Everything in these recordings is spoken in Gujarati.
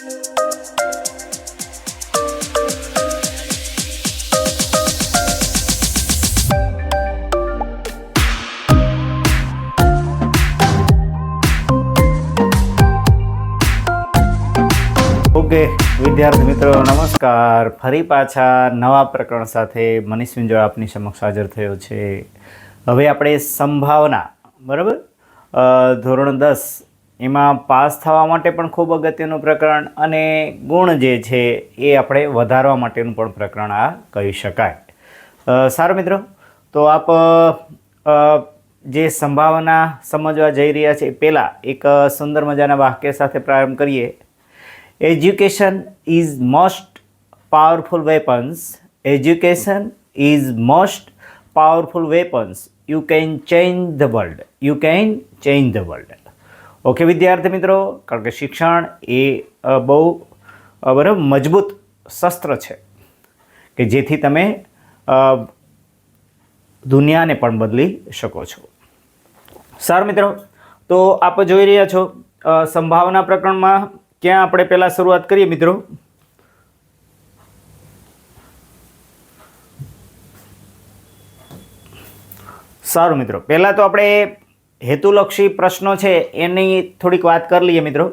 ઓકે, વિદ્યાર્થી મિત્રો, નમસ્કાર. ફરી પાછા નવા પ્રકરણ સાથે મનીષ વિંજોળ આપની સમક્ષ હાજર થયો છે. હવે આપણે સંભાવના, બરાબર? ધોરણ દસ એમાં પાસ થવા માટે પણ ખૂબ અગત્યનું પ્રકરણ અને ગુણ જે છે એ આપણે વધારવા માટેનું પણ પ્રકરણ આ કહી શકાય. સારો મિત્રો, તો આપ જે સંભાવના સમજવા જઈ રહ્યા છે પહેલાં એક સુંદર મજાના વાક્ય સાથે પ્રારંભ કરીએ. Education is most powerful weapons education is most powerful weapons you can change the world you can change the world. Okay, વિદ્યાર્થી મિત્રો, કારણ કે શિક્ષણ એ બહુ બરાબર મજબૂત શસ્ત્ર છે કે જેથી તમે દુનિયાને પણ બદલી શકો છો. સાર મિત્રો, તો આપ જોઈ રહ્યા છો સંભાવના પ્રકરણમાં ક્યાં આપણે પહેલાં શરૂઆત કરીએ મિત્રો? સારું મિત્રો, પહેલાં તો આપણે હેતુલક્ષી પ્રશ્નો છે એની થોડીક વાત કરી લઈએ મિત્રો.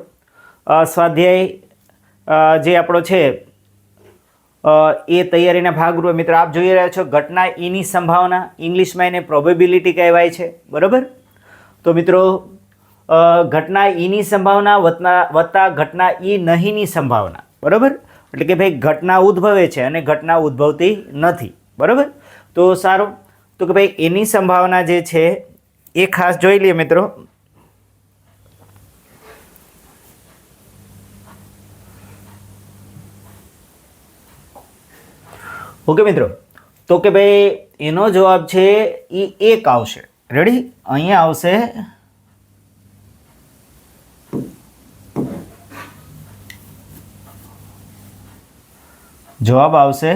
સ્વાધ્યાય જે આપણો છે એ તૈયારીના ભાગરૂપે મિત્રો આપ જોઈ રહ્યા છો, ઘટના ઈની સંભાવના ઇંગ્લિશમાં એને પ્રોબેબિલિટી કહેવાય છે. બરાબર? તો મિત્રો ઘટના ઈની સંભાવના વત્તા વત્તા ઘટના ઈ નહીંની સંભાવના. બરાબર? એટલે કે ભાઈ ઘટના ઉદ્ભવે છે અને ઘટના ઉદ્ભવતી નથી. બરાબર? તો સારું. તો કે ભાઈ એની સંભાવના જે છે એ ખાસ જોઈ લઈએ મિત્રો. ઓકે મિત્રો, તો કે ભાઈ એનો જવાબ છે એ એક આવશે. રેડી અહીંયા આવશે. જવાબ આવશે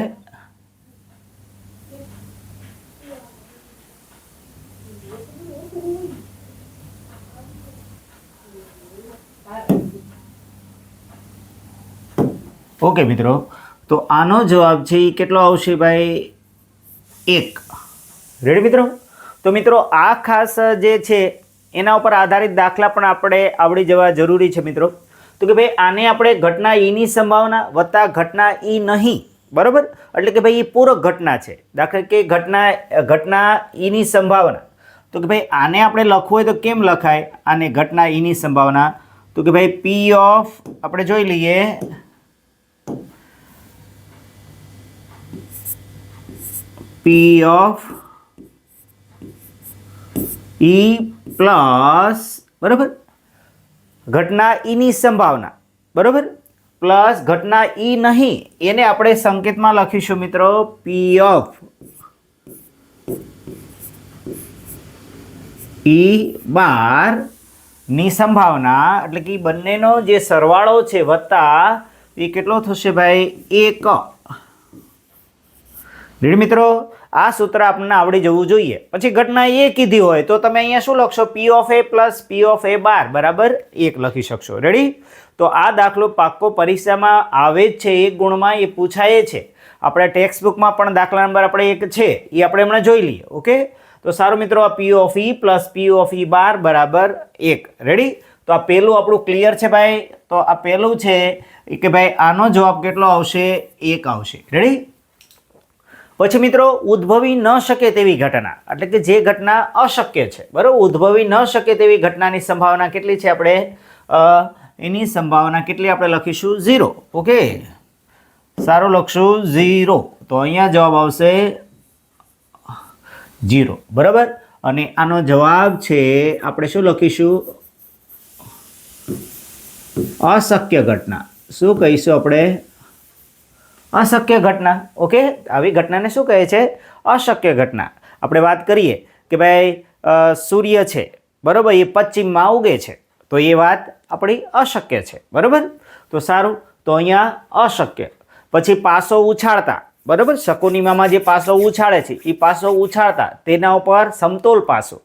ઓકે મિત્રો, તો આનો જવાબ છે એ કેટલો આવશે ભાઈ? એક. રેડી મિત્રો? તો મિત્રો, આ ખાસ જે છે, એના ઉપર આધારિત દાખલા પણ આપણે આવડી જવા જરૂરી છે મિત્રો. તો કે ભાઈ, આને આપણે ઘટના ઈની સંભાવના વત્તા ઘટના ઈ નહીં, બરાબર? એટલે કે ભાઈ એ પૂરક ઘટના છે. દાખલા કે ઘટના ઘટના ઈની સંભાવના. તો કે ભાઈ, આને આપણે લખવું હોય તો કેમ લખાય? આને ઘટના ઈની સંભાવના. તો કે ભાઈ પી ઓફ આપણે જોઈ લઈએ. P of E પ્લસ બરાબર? ઘટના ઈની સંભાવના. બરાબર? પ્લસ ઘટના ઈ નહીં. એને આપણે સંકેતમાં લખીશું મિત્રો. પી ઓફ ઈ બારની સંભાવના, એટલે કે ઈ બંનેનો જે સરવાળો છે વત્તા એ કેટલો થશે ભાઈ? એક. રેડી મિત્રો, આ સૂત્ર આપણને આવડી જવું જોઈએ. પછી ઘટના એ કીધી હોય, તો તમે અહીંયા શું લખશો? P of A plus P of A bar બરાબર? એક લખી શકશો. રેડી તો આ દાખલો પાક્કો પરીક્ષામાં આવે જ છે, એક ગુણમાં એ પૂછાય છે. આપણે ટેક્સ્ટ બુકમાં પણ દાખલા નંબર આપણે એક છે, એ આપણે હમણાં જોઈ લઈએ, ઓકે? તો સારું મિત્રો, આ P of E plus P of E bar બરાબર? એક. રેડી તો આ પહેલું આપણું ક્લિયર છે ભાઈ? તો આ પહેલું છે કે ભાઈ આનો જવાબ કેટલો આવશે? એક આવશે. રેડી પછી મિત્રો, ઉદ્ભવી ન શકે તેવી ઘટના. એટલે કે જે ઘટના અશક્ય છે. બરાબર? ઉદ્ભવી ન શકે તેવી ઘટનાની સંભાવના કેટલી છે આપણે? એની સંભાવના કેટલી આપણે લખીશું? ઝીરો. ઓકે? સારું લખશું, ઝીરો. તો અહીંયા જવાબ આવશે ઝીરો. બરાબર? અને આનો જવાબ છે, આપણે શું લખીશું? અશક્ય ઘટના. શું કહીશું આપણે? અશક્ય ઘટના. ઓકે? આવી ઘટનાને શું કહે છે? અશક્ય ઘટના. આપણે વાત કરીએ કે ભાઈ સૂર્ય છે. બરાબર? એ પશ્ચિમમાં ઉગે છે. તો એ વાત આપણી અશક્ય છે. બરાબર? તો સારું. તો અહીંયા અશક્ય. પછી પાસો ઉછાળતા. બરાબર? શકુનિમામાં જે પાસો ઉછાળે છે એ પાસો ઉછાળતા. તેના ઉપર સમતોલ પાસો.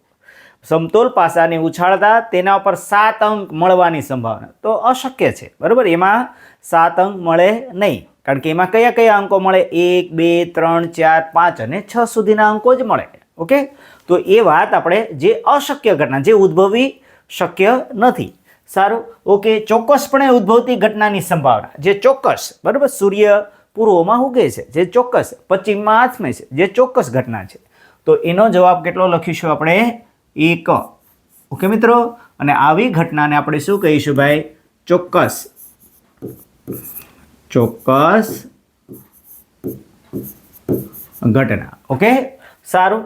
સમતોલ પાસાને ઉછાળતા તેના ઉપર સાત અંક મળવાની સંભાવના. તો અશક્ય છે. બરાબર? એમાં સાત અંક મળે નહીં. કારણ કે એમાં કયા કયા અંકો મળે? એક, બે, ત્રણ, ચાર, પાંચ અને છ સુધીના અંકો જ મળે. ઓકે? તો એ વાત આપણે જે અશક્ય ઘટના, જે ઉદ્ભવી શક્ય નથી. સારું? ઓકે, ચોક્કસપણે ઉદ્ભવતી ઘટનાની સંભાવના. જે ચોક્કસ, બરાબર? સૂર્ય પૂર્વમાં ઉગે છે. જે ચોક્કસ, પશ્ચિમમાં આથમે છે. જે ચોક્કસ ઘટના છે. તો એનો જવાબ કેટલો લખીશું આપણે? એક. ઓકે મિત્રો? અને આવી ઘટનાને આપણે શું કહીશું ભાઈ? ચોક્કસ. ચોક્કસ ઘટના. ઓકે સારું.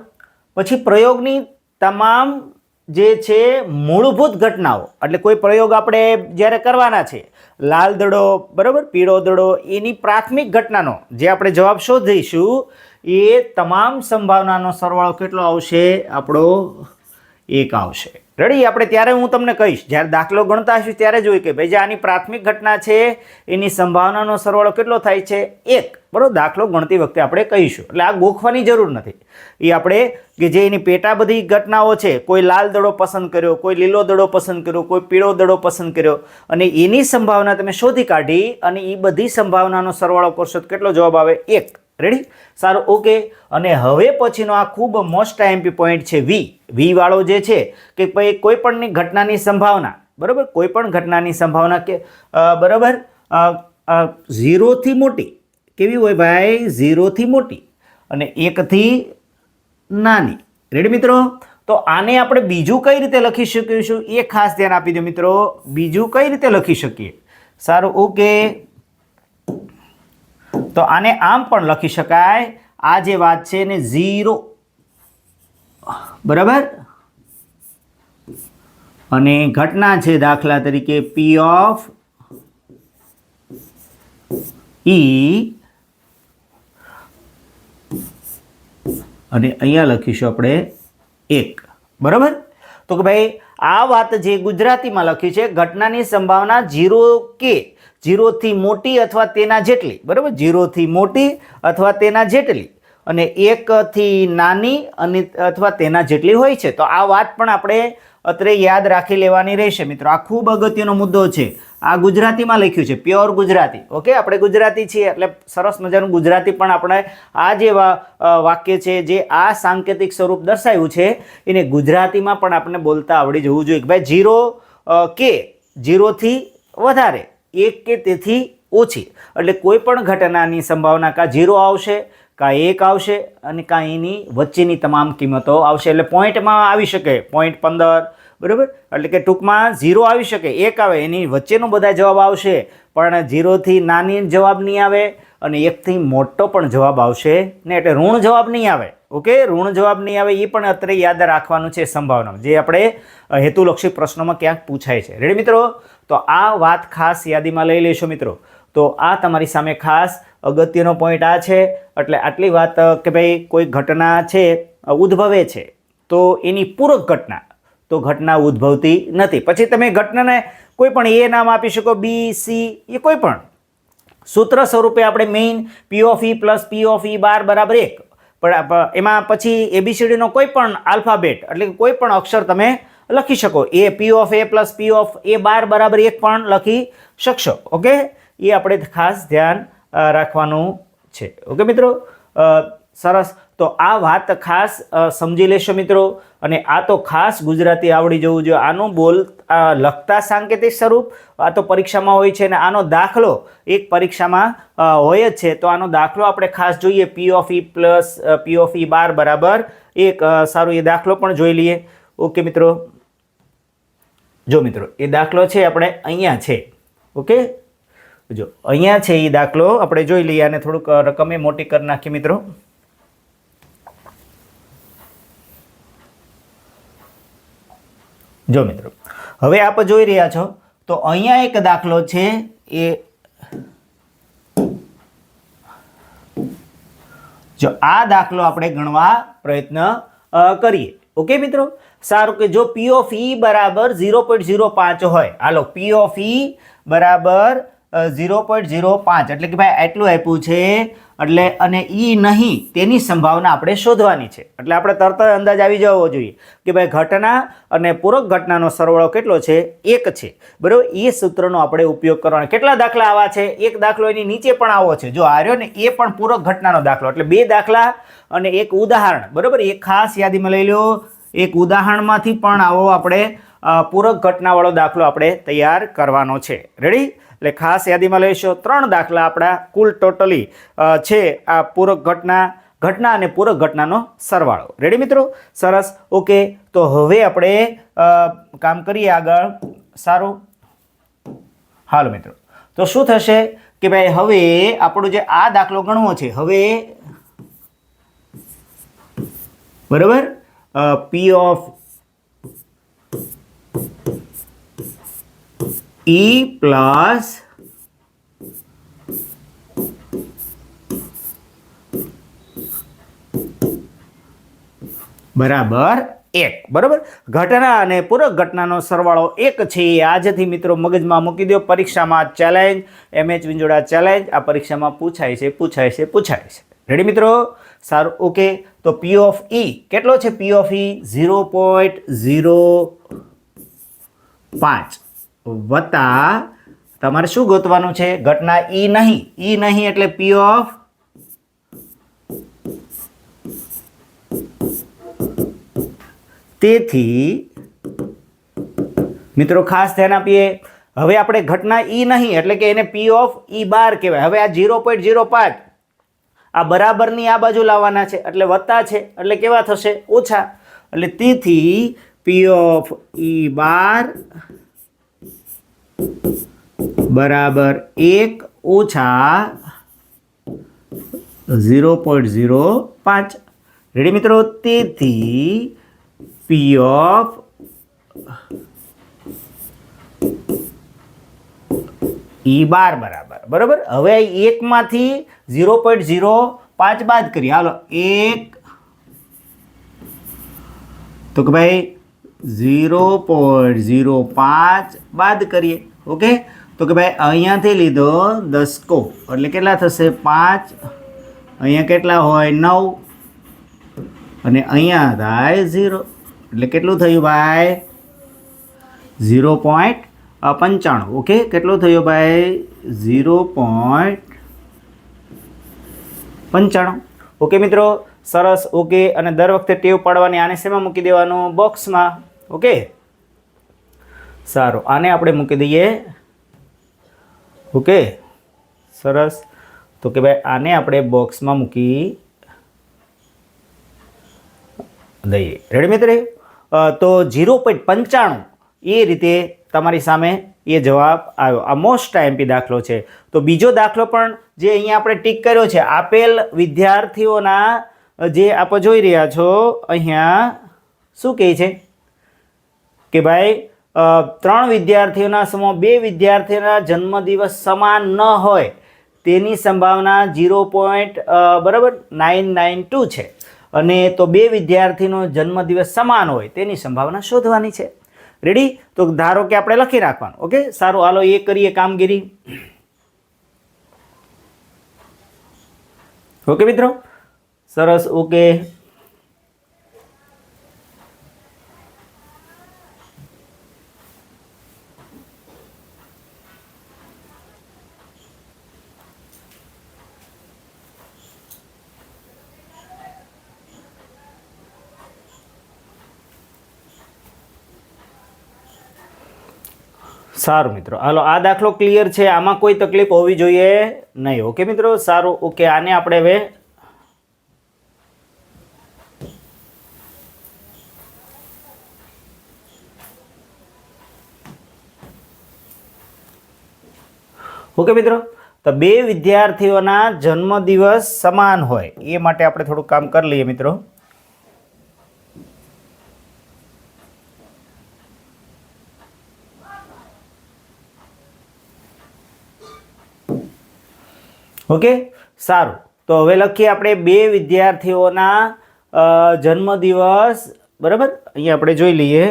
પછી પ્રયોગની તમામ જે છે મૂળભૂત ઘટનાઓ, એટલે કોઈ પ્રયોગ આપણે જ્યારે કરવાના છે, લાલ દડો, બરાબર? પીળો દડો, એની પ્રાથમિક ઘટનાનો જે આપણે જવાબ શોધીશું, એ તમામ સંભાવનાનો સરવાળો કેટલો આવશે? આપણો એક આવશે. રેડી, આપણે ત્યારે હું તમને કહીશ. જ્યારે દાખલો ગણતા હશું ત્યારે જોઈ કે ભાઈ જે આની પ્રાથમિક ઘટના છે, એની સંભાવનાનો સરવાળો કેટલો થાય છે? એક. બરાબર? દાખલો ગણતી વખતે આપણે કહીશું. એટલે આ ગોખવાની જરૂર નથી. એ આપણે કે જે એની પેટા બધી ઘટનાઓ છે, કોઈ લાલ દડો પસંદ કર્યો, કોઈ લીલો દડો પસંદ કર્યો, કોઈ પીળો દડો પસંદ કર્યો, અને એની સંભાવના તમે શોધી કાઢી અને એ બધી સંભાવનાનો સરવાળો કરશો તો કેટલો જવાબ આવે? એક. રેડી સારું ઓકે અને હવે પછીનો આ ખૂબ મોસ્ટ આઈએમપી પોઈન્ટ છે વી વી વાળો જે છે કે ભાઈ કોઈ પણની ઘટનાની સંભાવના, બરાબર? કોઈ પણ ઘટનાની સંભાવના કે બરાબર? ઝીરોથી મોટી. કેવી હોય ભાઈ? ઝીરોથી મોટી. અને એકથી નાની. રેડી મિત્રો? તો આને આપણે બીજું કઈ રીતે લખી શકીશું? એ ખાસ ધ્યાન આપી દો મિત્રો. બીજું કઈ રીતે લખી શકીએ? સારું ઓકે તો આને આમ પણ લખી શકાય. આ જે વાત છે ને ઝીરો. બરાબર? અને ઘટના છે દાખલા તરીકે પી ઓફ ઈ અને અહીંયા લખીશું આપણે એક. બરાબર? તો કે ભાઈ આ વાત જે ગુજરાતીમાં લખી છે, ઘટનાની સંભાવના ઝીરો કે જીરોથી મોટી અથવા તેના જેટલી. બરાબર? ઝીરોથી મોટી અથવા તેના જેટલી. અને એકથી નાની અને અથવા તેના જેટલી હોય છે. તો આ વાત પણ આપણે અત્રે યાદ રાખી લેવાની રહેશે. મિત્રો, આ ખૂબ અગત્યનો મુદ્દો છે. આ ગુજરાતીમાં લખ્યું છે, પ્યોર ગુજરાતી. ઓકે, આપણે ગુજરાતી છીએ, એટલે સરસ મજાનું ગુજરાતી પણ આપણે આ જે વાક્ય છે જે આ સાંકેતિક સ્વરૂપ દર્શાવ્યું છે. એને ગુજરાતીમાં પણ આપણે બોલતા આવડી જવું જોઈએ કે ભાઈ જીરો કે જીરોથી વધારે, એક કે તેથી ઓછી. એટલે કોઈ પણ ઘટનાની સંભાવના કાં જીરો આવશે કાં એક આવશે અને કાં એની વચ્ચેની તમામ કિંમતો આવશે. એટલે પોઈન્ટમાં આવી શકે. પોઈન્ટ પંદર, બરાબર? એટલે કે ટૂંકમાં ઝીરો આવી શકે. એક આવે, એની વચ્ચેનો બધા જવાબ આવશે. પણ ઝીરોથી નાની જવાબ નહીં આવે અને એકથી મોટો પણ જવાબ આવશે ને એટલે ઋણ જવાબ નહીં આવે. ઓકે? ઋણ જવાબ નહીં આવે એ પણ અત્રે યાદ રાખવાનું છે સંભાવના જે આપણે હેતુલક્ષી પ્રશ્નોમાં ક્યાંક પૂછાય છે. રેડી મિત્રો? તો આ વાત ખાસ યાદીમાં લઈ લેશો મિત્રો. તો આ તમારી સામે ખાસ અગત્યનો પોઈન્ટ આ છે. એટલે આટલી વાત કે ભાઈ કોઈ ઘટના છે ઉદ્ભવે છે, તો એની પૂરક ઘટના, તો ઘટના ઉદ્ભવતી નથી. પછી તમે ઘટનાને કોઈ પણ એ નામ આપી શકો બી સી એ કોઈ પણ. સૂત્ર સ્વરૂપે આપણે main P of E plus P of E bar બરાબર એક. પણ એમાં પછી એબીસીડીનો કોઈ પણ આલ્ફાબેટ એટલે કે કોઈ પણ અક્ષર તમે લખી શકો. એ P of A plus P of A bar બરાબર એક પણ લખી શકશો. ઓકે એ આપણે ખાસ ધ્યાન રાખવાનું છે. ઓકે મિત્રો? સરસ. તો આ વાત ખાસ સમજી લેશો મિત્રો. અને આ તો ખાસ ગુજરાતી આવડી જવું જોઈએ. આનું બોલ લખતા સાંકેતિક સ્વરૂપ, આ તો પરીક્ષામાં હોય છે અને આનો દાખલો એક પરીક્ષામાં હોય જ છે. તો આનો દાખલો આપણે ખાસ જોઈએ. P of E plus P of E bar બરાબર. એક સારું, એ દાખલો પણ જોઈ લઈએ. ઓકે મિત્રો? જો મિત્રો, એ દાખલો છે આપણે અહીંયા છે. ઓકે? જો, અહીંયા છે એ દાખલો. આપણે જોઈ લઈએ અને થોડુંક રકમે મોટી કરી નાખીએ મિત્રો. જો મિત્રો, હવે આપ જોઈ રહ્યા છો, તો અહીંયા એક દાખલો છે, એ જો, આ દાખલો આપણે ગણવા પ્રયત્ન કરીએ. ઓકે મિત્રો? સારું કે જો પી ઓફ ઈ બરાબર ઝીરો પોઈન્ટ ઝીરો પાંચ હોય. હાલો પી ઓફ ઈ બરાબર ઝીરો પોઈન્ટ ઝીરો પાંચ. એટલે કે ભાઈ આટલું આપ્યું છે. એટલે અને એ નહીં, તેની સંભાવના આપણે શોધવાની છે. એટલે આપણે તરત અંદાજ આવી જવો જોઈએ કે ભાઈ ઘટના અને પૂરક ઘટનાનો સરવાળો કેટલો છે? એક છે. બરાબર? એ સૂત્રનો આપણે ઉપયોગ કરવાનો. કેટલા દાખલા આવા છે? એક દાખલો એની નીચે પણ આવો છે. જો આર્યો ને એ પણ પૂરક ઘટનાનો દાખલો. એટલે બે દાખલા અને એક ઉદાહરણ. બરાબર? એક ખાસ યાદીમાં લઈ લો એક ઉદાહરણમાંથી પણ આવો આપણે પૂરક ઘટનાવાળો દાખલો આપણે તૈયાર કરવાનો છે. રેડી એટલે ખાસ યાદીમાં લઈશો, ત્રણ દાખલા આપણા કુલ ટોટલી છે આ પૂરક ઘટના ઘટના અને પૂરક ઘટનાનો સરવાળો. રેડી મિત્રો? સરસ. ઓકે તો હવે આપણે કામ કરીએ આગળ. સારું? હાલો મિત્રો. તો શું થશે કે ભાઈ હવે આપણો જે આ દાખલો ગણવો છે, હવે બરાબર? પી ઓફ ઈ પ્લસ બરાબર એક. બરાબર? ઘટના અને પૂરક ઘટનાનો સરવાળો એક છે. એ આજથી મિત્રો મગજમાં મૂકી દો પરીક્ષામાં ચેલેન્જ એમએચ વિંજોડા ચેલેન્જ આ પરીક્ષામાં પૂછાય છે પૂછાય છે પૂછાય છે. રેડી મિત્રો? સારું. ઓકે તો પી ઓફ ઈ કેટલો છે? P of E zero point zero પાંચ. વત્તા તમારે શું ગોતવાનું છે? ઘટના ઈ નહીં. ઈ નહીં એટલે પી ઓફ તેથી મિત્રો ખાસ ધ્યાન આપીએ. હવે આપણે ઘટના ઈ નહીં એટલે કે એને પી ઓફ ઈ બાર કહેવાય. હવે આ ઝીરો પોઈન્ટ ઝીરો પાંચ. આ બરાબરની આ બાજુ લાવવાના છે. એટલે વત્તા છે. એટલે કેવા થશે? ઓછા. એટલે તેથી પી ઓફ ઈ બાર બરાબર એક ઓછા ઝીરો પોઈન્ટ ઝીરો પાંચ. રેડી મિત્રો? તેથી પી ઓફ ઈ બાર બરાબર. બરાબર? હવે એકમાંથી ઝીરો પોઈન્ટ ઝીરો પાંચ બાદ કરીએ. હાલો, એક. તો કે ભાઈ ઝીરો પોઈન્ટ ઝીરો પાંચ બાદ કરીએ, ઓકે? તો કે ભાઈ, અહીંયાથી લીધો દસકો. એટલે કેટલા થશે? પાંચ. અહીંયા કેટલા હોય? નવ. અને અહીંયા થાય ઝીરો. એટલે કેટલું થયું ભાઈ? ઝીરો પોઈન્ટ પંચાણું, ઓકે? કેટલું થયું ભાઈ? ઝીરો પોઈન્ટ પંચાણું. ઓકે મિત્રો, સરસ, ઓકે? અને દર વખતે ટેવ પાડવાની આને શેમાં મૂકી દેવાનું? બોક્સમાં. ઓકે? સારું, આને આપણે મૂકી દઈએ. ઓકે? સરસ. તો કે ભાઈ, આને આપણે બોક્સમાં મૂકી દઈએ. રેડી મિત્ર? તો ઝીરો પોઈન્ટ પંચાણું, એ રીતે તમારી સામે એ જવાબ આવ્યો. આ મોસ્ટ આઈએમપી દાખલો છે. તો બીજો દાખલો પણ જે અહીંયા આપણે ટીક કર્યો છે, આપેલ વિદ્યાર્થીઓના જે આપ જોઈ રહ્યા છો, અહીંયા શું કહે છે? કે ભાઈ ત્રણ વિદ્યાર્થીઓના સમૂહ, બે વિદ્યાર્થીઓના જન્મદિવસ સમાન ન હોય, તેની સંભાવના ઝીરો પોઈન્ટ બરાબર નાઇન નાઇન ટુ છે. અને તો બે વિદ્યાર્થીનો જન્મદિવસ સમાન હોય, તેની સંભાવના શોધવાની છે. રેડી તો ધારો કે આપણે લખી રાખવાનું ઓકે? સારું, હાલો, એ કરીએ કામગીરી. ઓકે મિત્રો? સરસ, ઓકે. સારું મિત્રો. હાલો, આ દાખલો ક્લિયર છે. આમાં કોઈ તકલીફ હોવી જોઈએ નહીં. ઓકે મિત્રો? સારું. ઓકે આને આપણે હવે ઓકે મિત્રો? તો બે વિદ્યાર્થીઓના જન્મદિવસ સમાન હોય. એ માટે આપણે થોડું કામ કરી લઈએ મિત્રો. ઓકે? સારું. તો હવે લખીએ આપણે બે વિદ્યાર્થીઓના જન્મદિવસ. બરાબર? અહીંયા આપણે જોઈ લઈએ.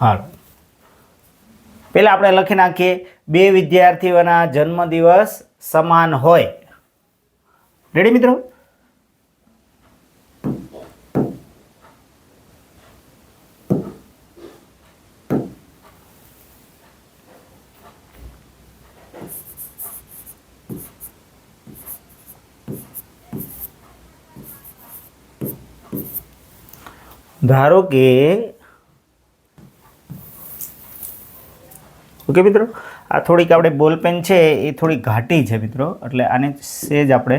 હા પહેલાં આપણે લખી નાખીએ, બે વિદ્યાર્થીઓના જન્મદિવસ સમાન હોય. રેડી મિત્રો? ધારો કે ઓકે મિત્રો, આ થોડીક આપણે બોલપેન છે, એ થોડી ઘાટી છે મિત્રો, એટલે આને સેજ આપણે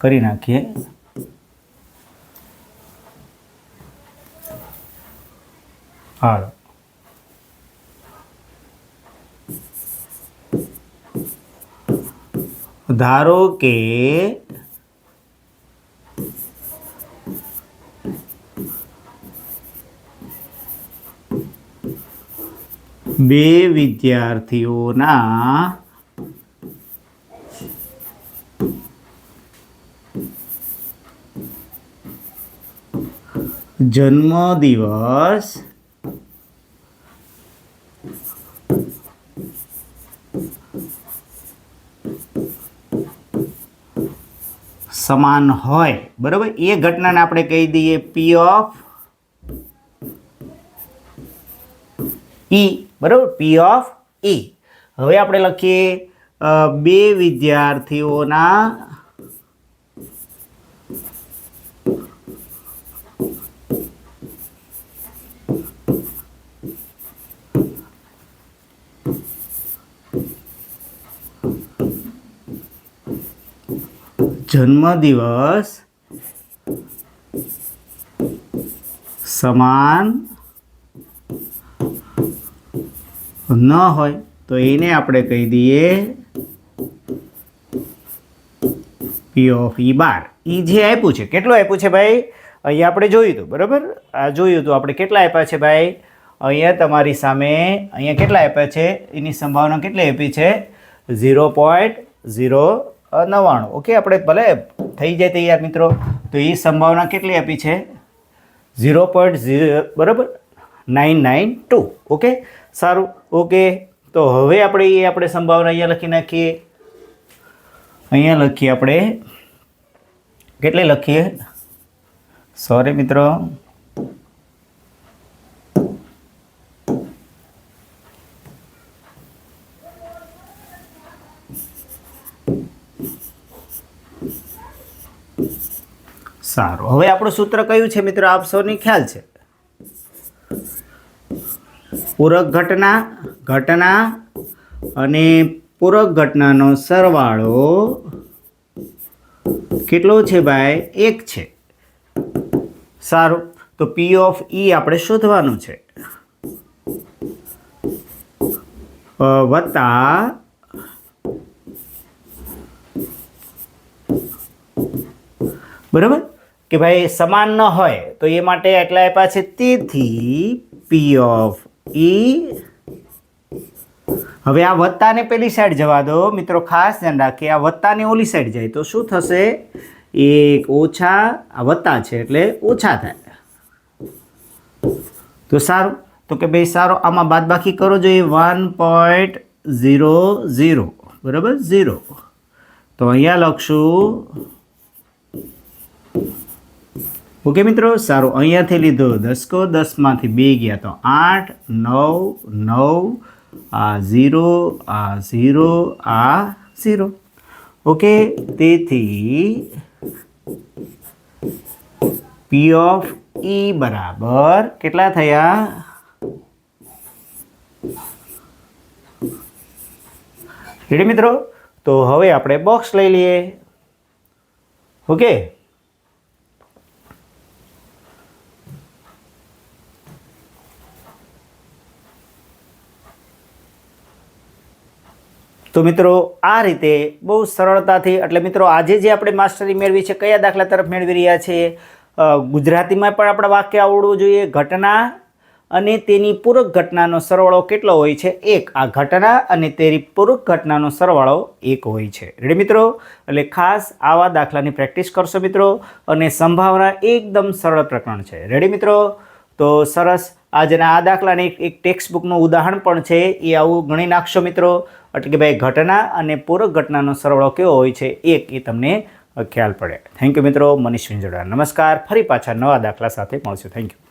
કરી નાખીએ. હાલો. ધારો કે બે વિદ્યાર્થીઓના જન્મદિવસ સમાન હોય. બરાબર? એ ઘટનાને આપણે કહી દઈએ પી ઓફ ઈ બરાબર? પી ઓફ ઈ હવે આપણે લખીએ બે વિદ્યાર્થીઓના જન્મદિવસ સમાન ન હોય તો એને આપણે કહી દઈએ પી ઓફ ઈ બાર ઈ જે આપ્યું છે, કેટલું આપ્યું છે ભાઈ? અહીંયા આપણે જોયું હતું, બરાબર? આ જોયું હતું, આપણે કેટલા આપ્યા છે ભાઈ? અહીંયા તમારી સામે અહીંયા કેટલા આપ્યા છે? એની સંભાવના કેટલી આપી છે? ઝીરો પોઈન્ટ ઝીરો નવ્વાણું. ઓકે, આપણે ભલે થઈ જાય તૈયાર મિત્રો. તો એ સંભાવના કેટલી આપી છે? ઝીરો પોઈન્ટ ઝીરો બરાબર? Nine nine two. ઓકે? સારું. ઓકે તો હવે આપણે એ આપણે સંભાવના અહીંયા લખી નાખીએ. અહીંયા લખીએ આપણે. કેટલે લખીએ? સોરી મિત્રો. સારું. હવે આપણું સૂત્ર કયું છે મિત્રો? આપ સૌની ખ્યાલ છે. પૂરક ઘટના ઘટના અને પૂરક ઘટનાનો સરવાળો કેટલો છે ભાઈ? એક છે. સારું. તો પી ઓફ ઈ આપણે શોધવાનું છે. વત્તા બરાબર? કે ભાઈ સમાન ન હોય તો એ માટે એટલા આપ્યા છે. તેથી પી ઓફ ઈ. હવે આ વત્તાને પેલી સાઈડ જવા દો. મિત્રો, ખાસ ધ્યાન રાખીએ, આ વત્તાને ઓલી સાઈડ જાય તો શું થશે? એક ઓછા, આ વત્તા છે એટલે ઓછા થાય. તો સારું, તો કે ભાઈ સારો, આમાં બાદબાકી કરો જોઈએ વન પોઈન્ટ ઝીરો ઝીરો બરાબર? ઝીરો તો અહીંયા લખશું. ઓકે મિત્રો, સારું, અહીંયાથી લીધો દસકો, દસમાંથી બે ગયા તો આઠ, નવ નવ, આ ઝીરો આ ઝીરો આ ઝીરો. ઓકે, તેથી પી ઓફ ઈ બરાબર કેટલા થયા? રેડી મિત્રો? તો હવે આપણે બોક્સ લઈ લઈએ. ઓકે? તો મિત્રો, આ રીતે બહુ સરળતાથી, એટલે મિત્રો, આજે જે આપણે માસ્ટરી મેળવી છે, કયા દાખલા તરફ મેળવી રહ્યા છીએ? ગુજરાતીમાં પણ આપણે વાક્ય આવડવું જોઈએ. ઘટના અને તેની પૂરક ઘટનાનો સરવાળો કેટલો હોય છે? એક. આ ઘટના અને તેની પૂરક ઘટનાનો સરવાળો એક હોય છે. રેડી મિત્રો? એટલે ખાસ આવા દાખલાની પ્રેક્ટિસ કરશો, મિત્રો, અને સંભાવના એકદમ સરળ પ્રકરણ છે. રેડી મિત્રો? તો સરસ. આજના આ દાખલાને એક એક ટેક્સ્ટ બુકનું ઉદાહરણ પણ છે. એ આવું ગણી નાખશો, મિત્રો. એટલે કે ભાઈ ઘટના અને પૂરક ઘટનાનો સરવાળો કેવો હોય છે એક એ તમને ખ્યાલ પડે. થેન્ક યુ મિત્રો, મનીષ વિંજોડા. નમસ્કાર. ફરી પાછા નવા દાખલા સાથે મળશું. Thank you